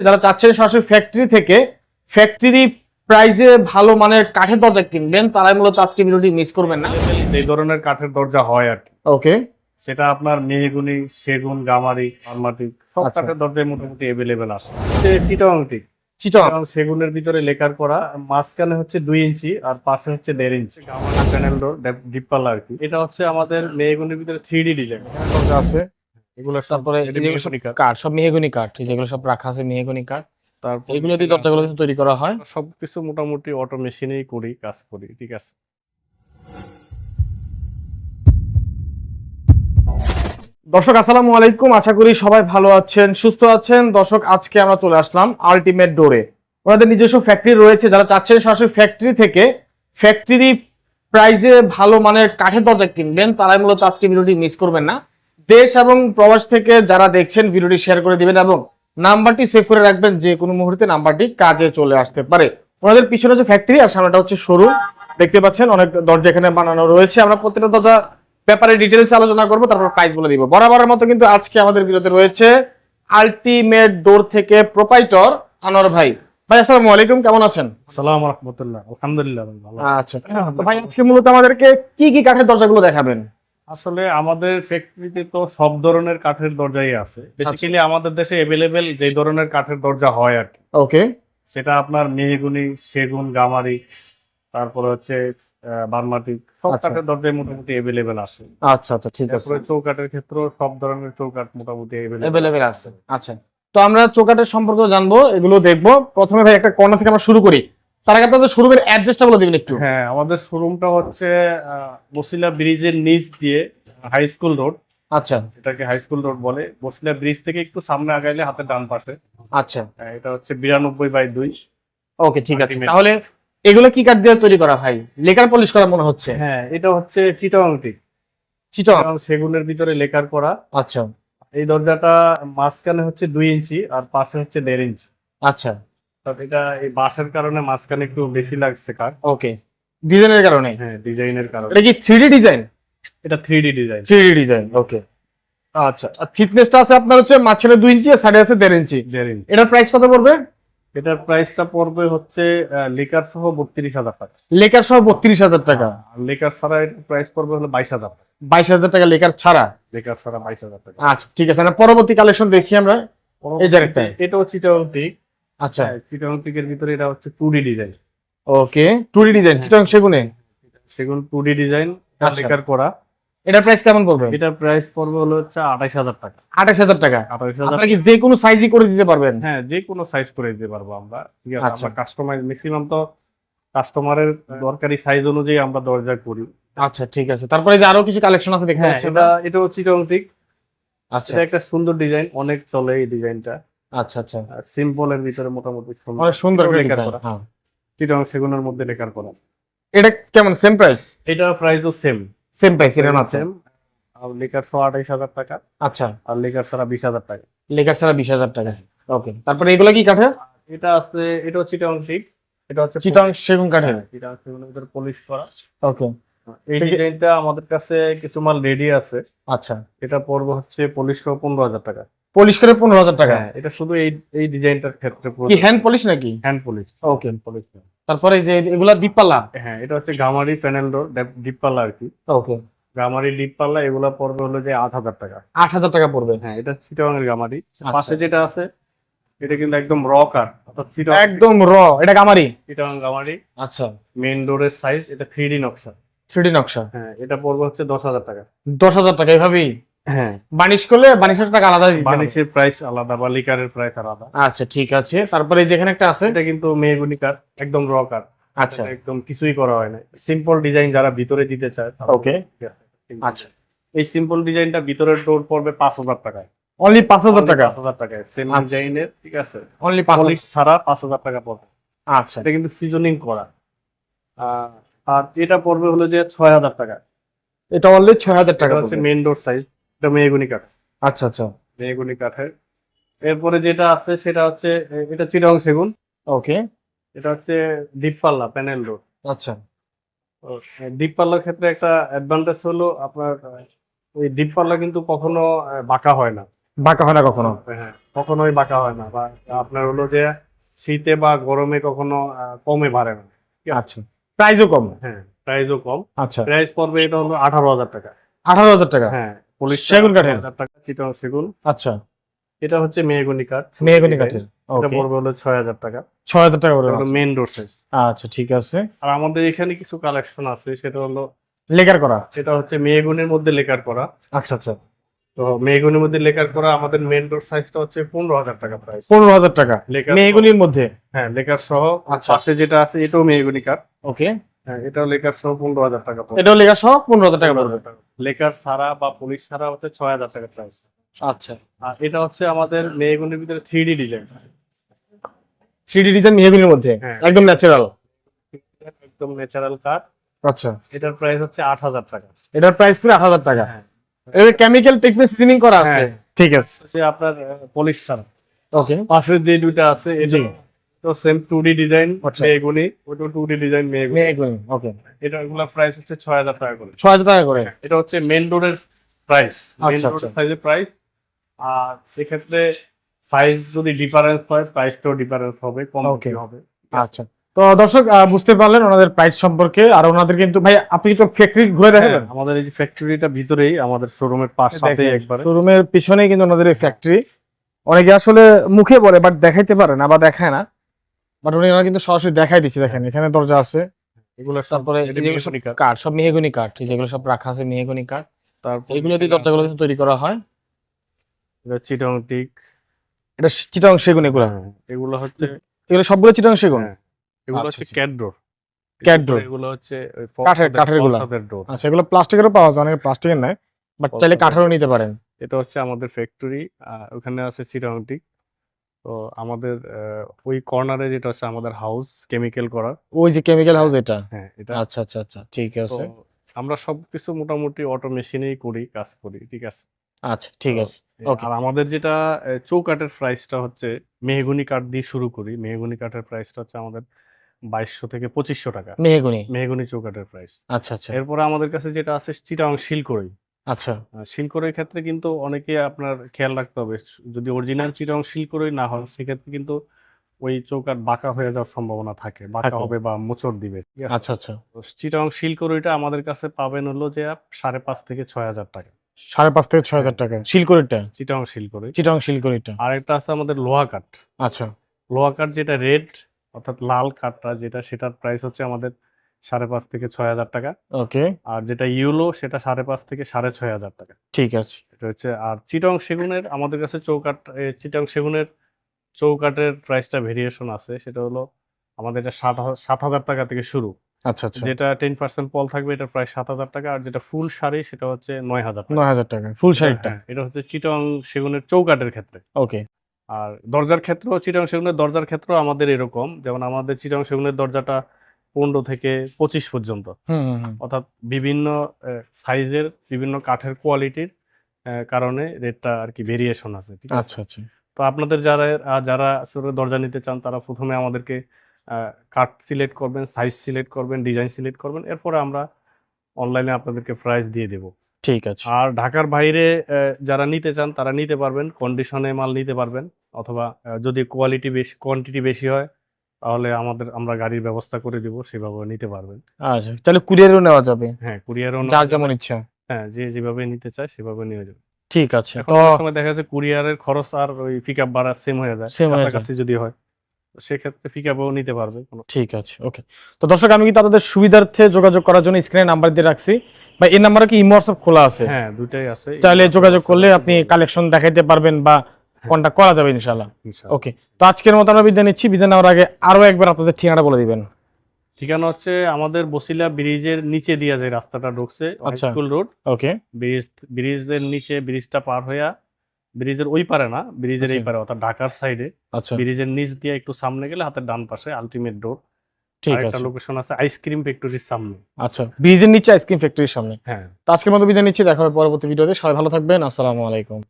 যারা চাচ্ছেন সরাসরি ফ্যাক্টরি থেকে ফ্যাক্টরি প্রাইজে ভালো মানের কাঠের দরজা কিনবেন তারাই মূলত আজকে ভিডিওটি মিস করবেন না। এই ধরনের কাঠের দরজা হয় আর কি। ওকে সেটা আপনার মেহগুনি সেগুন গামারি আলমাটি সব আচ্ছা। কাঠের দরজায় মোটামুটি অ্যাভেলেবেল আছে। চিটাংটি চিটং সেগুনের ভিতরে লেকার করা মাঝখানে হচ্ছে দুই ইঞ্চি আর পাশে হচ্ছে দেড় ইঞ্চি। প্যানেল আর কি। এটা হচ্ছে আমাদের মেহগুনির ভিতরে থ্রি ডি ডিজাইন আছে। এগুলো তারপরে এটা যেগুলো সব মেহগনি কাঠ। কাঠ সব মেহগনি কাঠ যেগুলো সব রাখা আছে মেহগনি কাঠ তারপর এগুলো দিয়ে দরজাগুলো কিন্তু তৈরি করা হয়। সবকিছু মোটামুটি অটো মেশিনেই করি কাজ করি ঠিক আছে? দর্শক আসসালামু আলাইকুম। আশা করি সবাই ভালো আছেন সুস্থ আছেন। দর্শক আজকে আমরা চলে আসলাম আলটিমেট ডোরে ওনাদের নিজস্ব ফ্যাক্টরি রয়েছে। যারা চাচ্ছেন সরাসরি ফ্যাক্টরি থেকে ফ্যাক্টরি প্রাইজে ভালো মানের কাঠের দরজা কিনবেন তারাই মূলত আজকে ভিডিওটি মিস করবেন না। দেশ এবং প্রবাস থেকে যারা দেখছেন ভিডিওটি শেয়ার করে দিবেন এবং নাম্বারটি সেভ করে রাখবেন যে কোনো মুহূর্তে নাম্বারটি কাজে চলে আসতে পারে। ওনাদের পিছনে হচ্ছে ফ্যাক্টরি আর সামনেটা হচ্ছে শোরুম দেখতে পাচ্ছেন অনেক দরজা এখানে বানানো রয়েছে। আমরা প্রত্যেকটা দরজা ব্যাপারে ডিটেলস আলোচনা করব তারপর প্রাইস বলে দিব। বরাবরের মতো কিন্তু আজকে আমাদের বিরতে রয়েছে আলটিমেট ডোর থেকে প্রোপাইটর আনোয়ার ভাই। ভাই আসসালামু আলাইকুম কেমন আছেন? সালাম রহমতুল্লাহ আলহামদুলিল্লাহ আচ্ছা। ভাই আজকে মূলত আমাদেরকে কি কি কাঠের দরজাগুলো দেখাবেন? আসলে আমাদের ফ্যাক্টরিতে তো সব ধরনের কাঠের দরজাই আছে। বেসিক্যালি আমাদের দেশে অ্যাভেলেবেল যে ধরনের কাঠের দরজা হয় আর কি। ওকে সেটা আপনার মেহগুনি সেগুন গামারি তারপরে হচ্ছে বার্মাটি সব আচ্ছা। কাঠের দরজায় মোটামুটি অ্যাভেলেবেল আছে। আচ্ছা আচ্ছা ঠিক আছে। তারপরে চৌকাঠের ক্ষেত্রেও সব ধরনের চৌকাঠ মোটামুটি অ্যাভেলেবেল আছে। আচ্ছা। তো আমরা চোকাটের সম্পর্কে জানব এগুলো দেখব। প্রথমে ভাই একটা কর্নার থেকে আমরা শুরু করি। তার আগে আপনাদের শোরুমের অ্যাড্রেসটা বলে দিবেন একটু। হ্যাঁ আমাদের শোরুমটা হচ্ছে বসিলা ব্রিজের নিচ দিয়ে হাই স্কুল রোড আচ্ছা। এটাকে হাই স্কুল রোড বলে। বসিলা ব্রিজ থেকে একটু সামনে আগাইলে হাতের ডান পাশে। আচ্ছা। এটা হচ্ছে বিরানব্বই বাই দুই। ওকে ঠিক আছে। তাহলে এগুলো কি কাঠ দিয়ে তৈরি করা ভাই? লেকার পলিশ করা মনে হচ্ছে। হ্যাঁ এটা হচ্ছে চিটাংটি চিটং সেগুনের ভিতরে লেকার করা। আচ্ছা। এই দরজাটা মাঝখানে হচ্ছে দুই ইঞ্চি আর পাশে হচ্ছে দেড় ইঞ্চি। আচ্ছা। এটা এই বাঁশের কারণে মাঝখানে একটু বেশি লাগছে কাঠ ওকে ডিজাইনের কারণে? হ্যাঁ ডিজাইনের কারণে। এটা কি থ্রি ডিজাইন এটা three design three design okay আচ্ছা আর থিকনেসটা আছে আপনার হচ্ছে মাঝখানে দুই ইঞ্চি আর সাইডে আছে দেড় ইঞ্চি। দেড় ইঞ্চি। এটার প্রাইস কত পড়বে? এটার প্রাইসটা পড়বে হচ্ছে লিকার সহ বত্রিশ হাজার টাকা। লেকার সহ বত্রিশ হাজার টাকা। আর লিকার ছাড়া এটার প্রাইস পড়বে হলো বাইশ হাজার বাইশ হাজার টাকা লেকার ছাড়া? লিকার ছাড়া বাইশ হাজার টাকা। আচ্ছা ঠিক আছে পরবর্তী কালেকশন দেখি আমরা। এই জায়গাটায়। এটাও চিটাং টিক আচ্ছা। চিটাং টিকের ভিতরে এটা হচ্ছে two D design okay two D design হ্যাঁ। চিটং সেগুনে? সেগুন টু ডি ডিজাইন। করা। এটার প্রাইস কেমন পড়বে? এটার প্রাইস পড়বে হলো হচ্ছে আঠাইশ হাজার টাকা। আঠাশ হাজার টাকা? আঠাইশ হাজার আপনারা কি যে কোনো সাইজই করে দিতে পারবেন? হ্যাঁ যে কোনো সাইজ করে দিতে পারব আমরা। ঠিক আছে আচ্ছা। আমরা কাস্টমাইজ ম্যাক্সিমাম তো কাস্টমারের দরকারি সাইজ অনুযায়ী আমরা দরজা করি। আচ্ছা ঠিক আছে। তারপরে যে আরও কিছু কালেকশন আছে দেখতে হ্যাঁ এটা এটা হচ্ছে আচ্ছা। এটা একটা সুন্দর ডিজাইন অনেক চলে এই ডিজাইনটা আচ্ছা আচ্ছা। সিম্পলের ভিতরে মোটামুটি সুন্দর। সুন্দর লেকার করা। হ্যাঁ। চিটং সেগুনের মধ্যে লেকার করা। এটা কেমন? সেম প্রাইস এটার প্রাইসও সেম সেম প্রাইস এটা না সেম আর লেকার শো আঠাইশ হাজার টাকা। আচ্ছা। আর লেকার ছাড়া বিশ হাজার টাকা। লেকার ছাড়া বিশ হাজার টাকা। ওকে তারপরে এগুলো কি কাঠের? এটা আছে এটা হচ্ছে চিটংটিক এটা হচ্ছে চিটং সেগুন কাঠের। হ্যাঁ, চিটং সেগুনের ভিতরে পলিশ করা। ওকে এই ডিজাইনটা আমাদের কাছে কিছু মাল রেডি আছে। আচ্ছা। এটা পড়বে হচ্ছে পলিশ সহ পনেরো হাজার টাকা। পলিশ করে পনেরো হাজার টাকা। হ্যাঁ এটা শুধু এই এই ডিজাইনটার ক্ষেত্রে কি হ্যান্ড পলিশ নাকি? হ্যান্ড পলিশ ওকে পলিশ তারপরে যে এগুলা ডিপপাল্লা হ্যাঁ এটা হচ্ছে গামারি প্যানেল ডোর ডিপ আর কি। ওকে গামারি ডিপ এগুলা পড়বে হলো যে আট হাজার টাকা। আট হাজার টাকা পড়বে? হ্যাঁ এটা চিটাগাংয়ের গামারি। আচ্ছা। পাশে যেটা আছে এটা কিন্তু একদম র কার অর্থাৎ একদম র এটা গামারি? চিটাগাং গামারি। আচ্ছা। মেইন ডোরের সাইজ এটা থ্রি ডি নকশা। থ্রি নকশা। হ্যাঁ এটা পড়বে হচ্ছে দশ হাজার টাকা। দশ হাজার টাকা এভাবেই হ্যাঁ। বানিশ করলে বানিশের টাকা আলাদা বানিশের প্রাইস আলাদা বা লিকারের প্রাইস আলাদা। আচ্ছা ঠিক আছে। তারপরে যেখানে একটা আছে? এটা কিন্তু মেহগুনি কার একদম র কার আচ্ছা। একদম কিছুই করা হয় না। সিম্পল ডিজাইন যারা ভিতরে দিতে চায় ওকে আচ্ছা। এই সিম্পল ডিজাইনটা ভিতরের ডোর পড়বে পাঁচ হাজার টাকায়। অনলি পাঁচ হাজার টাকা? পাঁচ হাজার টাকায়। সেম আচ্ছা। ডিজাইনের ঠিক আছে? অনলি পলিশ ছাড়া পাঁচ হাজার টাকা পড়বে। আচ্ছা। এটা কিন্তু সিজনিং করা। আর এটা পড়বে হলো যে ছয় হাজার টাকা এটা অনলি ছয় হাজার টাকা হচ্ছে। মেন ডোর সাইজ এটা মেহগুনি কাঠ। আচ্ছা আচ্ছা। মেহগুনি কাঠের। এরপরে যেটা আছে সেটা হচ্ছে এটা চিরং সেগুন। ওকে। এটা হচ্ছে ডিপ পাল্লা প্যানেল ডোর আচ্ছা। ডিপ পাল্লার ক্ষেত্রে একটা অ্যাডভান্টেজ হলো আপনার ওই ডিপ পাল্লা কিন্তু কখনো বাঁকা হয় না। বাঁকা হয় না কখনো? হ্যাঁ কখনোই বাঁকা হয় না। বা আপনার হলো যে শীতে বা গরমে কখনো কমে বাড়ে না। আচ্ছা। প্রাইসও কম? হ্যাঁ প্রাইসও কম। আচ্ছা। প্রাইস পড়বে এটা হলো আঠারো হাজার টাকা। আঠারো হাজার টাকা? হ্যাঁ। পুলিশ সেগুন কাঠের? টাকা চিটাং সেগুন। আচ্ছা। এটা হচ্ছে মেহগনি কাঠ। মেহগনি কাঠের এটা পড়বে হলো ছয় হাজার টাকা। ছয় হাজার টাকা মেন ডোর সাইজ আচ্ছা ঠিক আছে। আর আমাদের এখানে কিছু কালেকশন আছে সেটা হলো লেকার করা? সেটা হচ্ছে মেহগুনির মধ্যে লেকার করা। আচ্ছা আচ্ছা। তো মেহগুনির মধ্যে লেকার করা আমাদের মেন ডোর সাইজটা হচ্ছে পনেরো হাজার টাকা প্রাইস পনেরো হাজার টাকা। মধ্যে? হ্যাঁ লেকার সহ। আচ্ছা। পাশে যেটা আছে এটাও মেহগুনি কাঠ। ওকে। হ্যাঁ এটাও লেকার সহ পনেরো হাজার টাকা এটাও লেখা সহ পনেরো হাজার টাকা পড়বে। লেকার ছাড়া বা পুলিশ ছাড়া হচ্ছে ছয় হাজার টাকা প্রাইস আচ্ছা। আর এটা হচ্ছে আমাদের মেহগুনির ভিতরে three D design three design মেয়েগুলির মধ্যে? হ্যাঁ। একদম ন্যাচারাল একদম ন্যাচারাল কাঠ আচ্ছা। এটার প্রাইস হচ্ছে আট হাজার টাকা। এটার প্রাইস পুরো আট হাজার টাকা? এটা কেমিক্যাল টেকনিক সিলিং করা আছে? হ্যাঁ। ঠিক আছে। আপনার পুলিশ ছাড়া। ওকে পাশের যে দুইটা আছে এটা। তো সেম টু ডি ডিজাইন। মেহগুনি। ওটা টু ডি ডিজাইন মেহগুনি। মেয়েগুলি ওকে এটা এগুলা প্রাইস হচ্ছে ছয় হাজার টাকা করে। ছয় হাজার টাকা করে? এটা হচ্ছে মেন ডোরের প্রাইস মেন আচ্ছা। সাইজের প্রাইস আর এক্ষেত্রে সাইজ যদি ডিফারেন্স হয় প্রাইসটাও ডিফারেন্স হবে কম হবে। আচ্ছা। তো দর্শক বুঝতে পারলেন ওনাদের প্রাইস সম্পর্কে। আর ওনাদের কিন্তু ভাই আপনি তো ফ্যাক্টরি ঘুরে হ্যাঁ, আমাদের এই যে ফ্যাক্টরিটা ভিতরেই আমাদের শোরুমের পাশ একবারে। শোরুমের পিছনেই কিন্তু ওনাদের এই ফ্যাক্টরি অনেকে আসলে মুখে বলে বাট দেখাইতে পারে না বা দেখায় না। বাট উনি ওনারা কিন্তু সরাসরি দেখাই দিচ্ছে দেখেন এখানে দরজা আছে এগুলো তারপরে কাঠ। সব মেহগনি কাঠ যেগুলো সব রাখা আছে মেহগনি কাঠ তারপর এগুলো দিয়ে দরজাগুলো কিন্তু তৈরি করা হয় এটা চিটং টিক এটা চিটং সেগুন এগুলো এগুলো হচ্ছে এগুলো সবগুলো চিটং সেগুন হ্যাঁ, এগুলো আচ্ছা, হচ্ছে আচ্ছা। Cat door Cat door। এগুলো হচ্ছে কাঠের- কাঠেরগুলা। আচ্ছা এগুলো প্লাস্টিকেরও পাওয়া যায় অনেকে প্লাস্টিকের নেয় বাট চাইলে। কাঠেরও নিতে পারেন এটা হচ্ছে আমাদের ফ্যাক্টরি আর ওখানে আছে চিটাংটি তো আমাদের ওই কর্নারে যেটা হচ্ছে আমাদের হাউস কেমিক্যাল করা ওই যে কেমিক্যাল হাউস এটা? হ্যাঁ এটা। আচ্ছা আচ্ছা আচ্ছা ঠিক আছে। আমরা সবকিছু মোটামুটি অটো মেশিনেই করি কাজ করি ঠিক আছে? আচ্ছা ঠিক আছে. আর আমাদের যেটা চৌকাঠের প্রাইসটা হচ্ছে মেহগুনি কাঠ দিয়ে শুরু করি। মেহগুনি কাঠের প্রাইসটা হচ্ছে আমাদের বাইশশো থেকে পঁচিশশো টাকা। মেহগুনি? মেহগুনি চৌকাঠের প্রাইস আচ্ছা আচ্ছা। এরপরে আমাদের কাছে যেটা আছে চিটাং শিলকড়ই আচ্ছা। শিলকড়ির ক্ষেত্রে কিন্তু অনেকে আপনার খেয়াল রাখতে হবে। যদি অরিজিনাল চিটাং শিলকড়ই না হয় সেক্ষেত্রে কিন্তু ওই চৌকাঠ বাঁকা হয়ে যাওয়ার সম্ভাবনা থাকে। বাঁকা হবে বা মোচড় দিবে ঠিক আছে? আচ্ছা আচ্ছা। তো চিটাং শিলকড়িটা আমাদের কাছে পাবেন হলো যে সাড়ে পাঁচ থেকে ছয় হাজার টাকা। সাড়ে পাঁচ থেকে ছয় হাজার টাকা শিলকড়িটা চিটাং শিলকড়ি চিটং শিলকড়িটা আরেকটা আছে আমাদের লোহা কাঠ। আচ্ছা। লোহা কাঠ যেটা রেড অর্থাৎ লাল কাঠটা যেটা সেটার প্রাইস হচ্ছে আমাদের সাড়ে পাঁচ থেকে ছয় হাজার টাকা। ওকে। আর যেটা ইউলো সেটা সাড়ে পাঁচ থেকে সাড়ে ছয় হাজার টাকা। ঠিক আছে। এটা হচ্ছে আর চিটং সেগুনের আমাদের কাছে চৌকাঠ এ, চিটং সেগুনের চৌকাঠের প্রাইসটা ভেরিয়েশন আছে। সেটা হলো আমাদের এটা সাত সাত হাজার টাকা থেকে শুরু। আচ্ছা আচ্ছা। যেটা টেন পার্সেন্ট পল থাকবে এটা প্রায় সাত হাজার টাকা। আর যেটা ফুল শাড়ি সেটা হচ্ছে নয় হাজার নয় হাজার টাকা ফুল শাড়িটা। হ্যাঁ, এটা হচ্ছে চিটং সেগুনের চৌকাঠের ক্ষেত্রে। ওকে। আর দরজার ক্ষেত্রেও চিটং সেগুনের দরজার ক্ষেত্রেও আমাদের এরকম। যেমন আমাদের চিটং সেগুনের দরজাটা পনেরো থেকে পঁচিশ পর্যন্ত। অর্থাৎ বিভিন্ন সাইজের বিভিন্ন কাঠের কোয়ালিটির কারণে রেটটা আর কি ভেরিয়েশন আছে ঠিক আছে? আচ্ছা আচ্ছা। তো আপনাদের যারা যারা আসলে দরজা নিতে চান তারা প্রথমে আমাদেরকে কাঠ সিলেক্ট করবেন সাইজ সিলেক্ট করবেন ডিজাইন সিলেক্ট করবেন এরপরে আমরা অনলাইনে আপনাদেরকে প্রাইস দিয়ে দেব। ঠিক আছে। আর ঢাকার বাইরে যারা নিতে চান তারা নিতে পারবেন কন্ডিশনে মাল নিতে পারবেন অথবা যদি কোয়ালিটি বেশি কোয়ান্টিটি বেশি হয় তাহলে আমাদের আমরা গাড়ির ব্যবস্থা করে দিব সেভাবে নিতে পারবেন। আচ্ছা তাহলে কুরিয়ারও নেওয়া যাবে? হ্যাঁ কুরিয়ারও যার যেমন ইচ্ছা। হ্যাঁ যে যেভাবে নিতে চায় সেভাবে নিয়ে যাবে। ঠিক আছে এখন সময় দেখা যাচ্ছে কুরিয়ারের খরচ আর ওই পিক আপ ভাড়া সেম হয়ে যায়। কাছাকাছি যদি হয় সেক্ষেত্রে পিক আপও নিতে পারবে ঠিক আছে ওকে তো দর্শক আমি আপনাদের সুবিধার্থে যোগাযোগ করার জন্য স্ক্রিনে নাম্বার দিয়ে রাখছি। বা এই নাম্বারে কি ইমো হোয়াটসঅ্যাপ খোলা আছে? হ্যাঁ দুটাই আছে। চাইলে যোগাযোগ করলে আপনি কালেকশন দেখাইতে পারবেন বা কন্ট্যাক্ট করা যাবে ইনশাল্লাহ ইনশাআল্লাহ। ওকে তো আজকের মতো আমরা বিদায় নিচ্ছি। বিদায় নেওয়ার আগে আরও একবার আপনাদের ঠিকানা বলে দিবেন। ঠিকানা হচ্ছে আমাদের বসিলা ব্রিজের নিচে দিয়া যে রাস্তাটা ঢুকছে আচ্ছা। School road okay. ব্রিজ ব্রিজের নিচে ব্রিজটা পার হইয়া ব্রিজের ওই পারে না ব্রিজের এই পারে অর্থাৎ ঢাকার সাইডে আচ্ছা। ব্রিজের নিচ দিয়ে একটু সামনে গেলে হাতের ডান পাশে আলটিমেট ডোর ঠিক একটা আছে। লোকেশন আছে আইসক্রিম ফ্যাক্টরির সামনে। আচ্ছা ব্রিজের নিচে আইসক্রিম ফ্যাক্টরির সামনে। হ্যাঁ। তো আজকের মতো বিদায় নিচ্ছি দেখা হবে পরবর্তী ভিডিওতে। সবাই ভালো থাকবেন আসসালামু আলাইকুম।